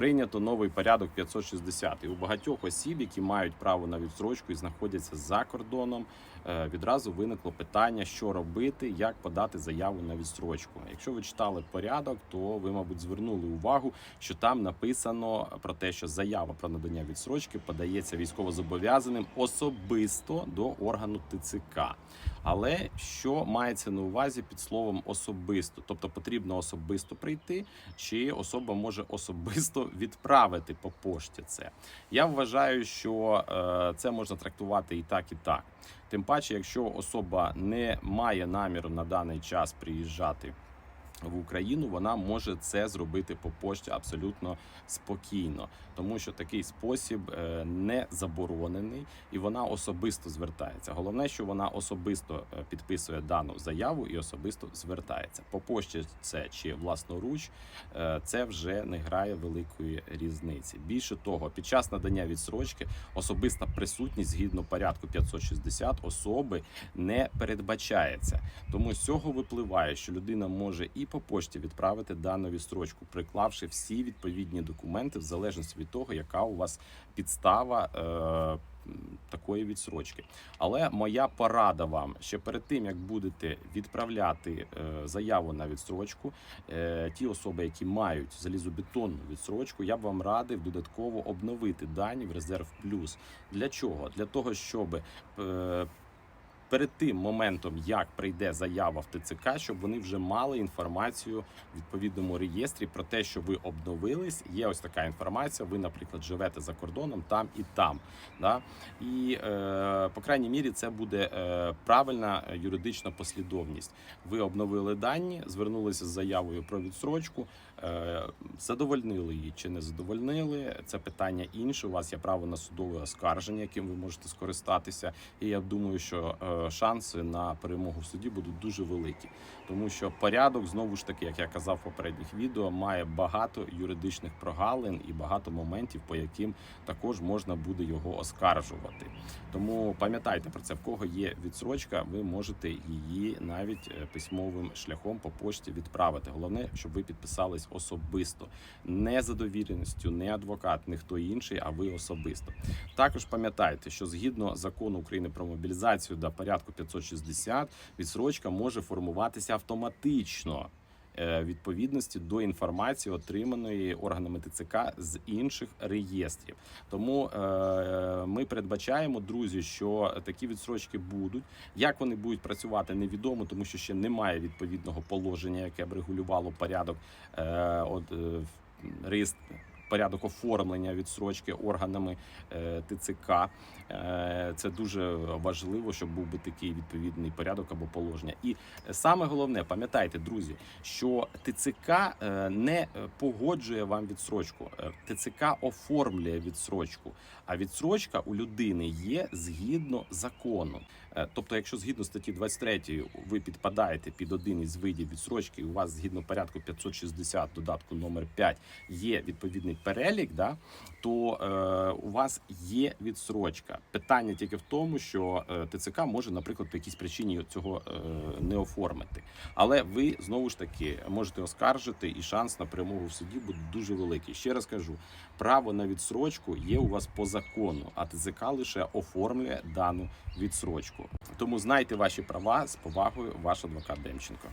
Прийнято новий порядок 560. І у багатьох осіб, які мають право на відстрочку і знаходяться за кордоном, е, відразу виникло питання, що робити, як подати заяву на відстрочку. Якщо ви читали порядок, то ви, мабуть, звернули увагу, що там написано про те, що заява про надання відстрочки подається військовозобов'язаним особисто до органу ТЦК. Але що мається на увазі під словом особисто? Тобто потрібно особисто прийти, чи особа може особисто відправити по пошті це. Я вважаю, що е, це можна трактувати і так, і так. Тим паче, якщо особа не має наміру на даний час приїжджати. В Україну вона може це зробити по пошті абсолютно спокійно, тому що такий спосіб е, не заборонений і вона особисто звертається. Головне, що вона особисто е, підписує дану заяву і особисто звертається. По пошті це чи власноруч, е, це вже не грає великої різниці. Більше того, під час надання відсрочки особиста присутність згідно порядку 560 особи не передбачається. Тому з цього випливає, що людина може і по пошті відправити дану відстрочку, приклавши всі відповідні документи, в залежності від того, яка у вас підстава. Е- Такої відсрочки, але моя порада вам ще перед тим як будете відправляти е, заяву на відстрочку, е, ті особи, які мають залізобетонну відсрочку, я б вам радив додатково обновити дані в резерв плюс. Для чого? Для того, щоб е, перед тим моментом, як прийде заява в ТЦК, щоб вони вже мали інформацію в відповідному реєстрі про те, що ви обновились. Є ось така інформація. Ви, наприклад, живете за кордоном там і там. Да? І е, по крайній мірі це буде е, правильна юридична послідовність. Ви обновили дані, звернулися з заявою про відстрочку. Е, задовольнили її чи не задовольнили. Це питання інше. У вас є право на судове оскарження, яким ви можете скористатися. І я думаю, що е, шанси на перемогу в суді будуть дуже великі, тому що порядок знову ж таки, як я казав в попередніх відео, має багато юридичних прогалин і багато моментів, по яким також можна буде його оскаржувати. Тому пам'ятайте про це, в кого є відсрочка, ви можете її навіть е, письмовим шляхом по пошті відправити. Головне, щоб ви підписались особисто, не за довіреністю, не адвокат, не хто інший, а ви особисто. Також пам'ятайте, що згідно закону України про мобілізацію до порядку 560, відсрочка може формуватися автоматично. е, Відповідності до інформації, отриманої органами ТЦК з інших реєстрів, тому е, ми передбачаємо, друзі, що такі відсрочки будуть. Як вони будуть працювати, невідомо, тому що ще немає відповідного положення, яке б регулювало порядок е, от, е, реєстр. Порядок оформлення відсрочки органами е, ТЦК Е, це дуже важливо, щоб був би такий відповідний порядок або положення. І саме головне, пам'ятайте, друзі, що ТЦК е, не погоджує вам відсрочку. ТЦК оформлює відсрочку. А відсрочка у людини є згідно закону. Тобто, якщо згідно статті 23 ви підпадаєте під один із видів відсрочки, у вас згідно порядку 560 додатку номер 5 є відповідний перелік, да, то е, у вас є відсрочка. Питання тільки в тому, що е, ТЦК може, наприклад, по якійсь причині цього е, не оформити. Але ви знову ж таки можете оскаржити, і шанс на перемогу в суді буде дуже великий. Ще раз кажу: право на відсрочку є у вас по закону, а ТЦК лише оформлює дану відсрочку. Тому знайте ваші права з повагою, ваш адвокат Демченко.